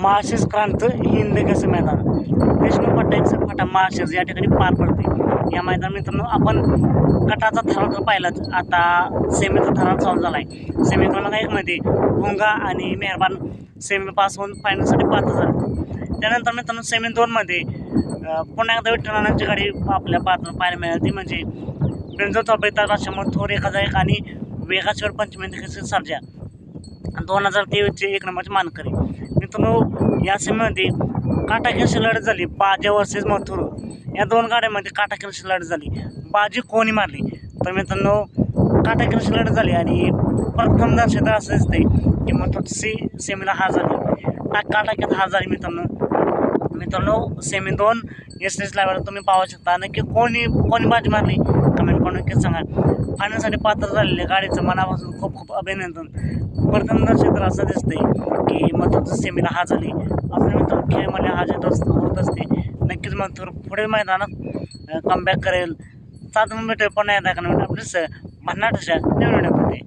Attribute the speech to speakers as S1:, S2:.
S1: माळशेज क्रांत हिंद कसं मैदान? देशमुख फाटा फाटा माळशेज या ठिकाणी पार पडते या मैदान मित्रांनो आपण गटाचा थरार तर पाहिलाच. आता सेमीचा थरार चालू झाला आहे सेमी क्रमांक एकमध्ये भुंगा आणि मेहरबान सेमी पास होऊन फायनलसाठी पात्र झाले. त्यानंतर मित्रांनो सेमी दोनमध्ये पुन्हा एकदा विठ्ठलांची गाडी आपल्या पात्र पाहायला मिळाली. ती म्हणजे बेंजो चौबेता राष्ट्रमोट थोर एक हजार एक आणि वेगाश्वर पंचमी देखील सर्जा दोन हजार तेवीसचे एक नंबरचे मानकरी. मित्रांनो या सेमीमध्ये काटाकीरशी लढत झाली. बाजा वर्सेस मथुर. या दोन गाड्यांमध्ये काटाकीरशी लढत झाली. बाजी कोणी मारली? तर मित्रांनो काटाकीरशी लढत झाली आणि प्रथम दर्शक असं दिसते की मथुर सी सेमीला हार झाली. टाक काटाक्यात हार झाली मित्रांनो. मित्रांनो सेमी दोन एस एस तुम्ही पाहू शकता. नक्की कोणी कोणी बाजी मारली कमेंट करून नक्कीच सांगा. पाण्यासाठी पात्र झालेले गाडीचं मनापासून खूप खूप अभिनंदन. प्रथम दर्शक असं दिसते की मथुरचं सेमीला हा झाली. आपल्या मित्र खेळमध्ये हा जात असतो होत असते नक्कीच मथुर पुढे मैदानात कमबॅक करेल. सात मुंबई पण नाही दाखवणार आपलीच भन्नाट अशा नवीन व्हिडिओमध्ये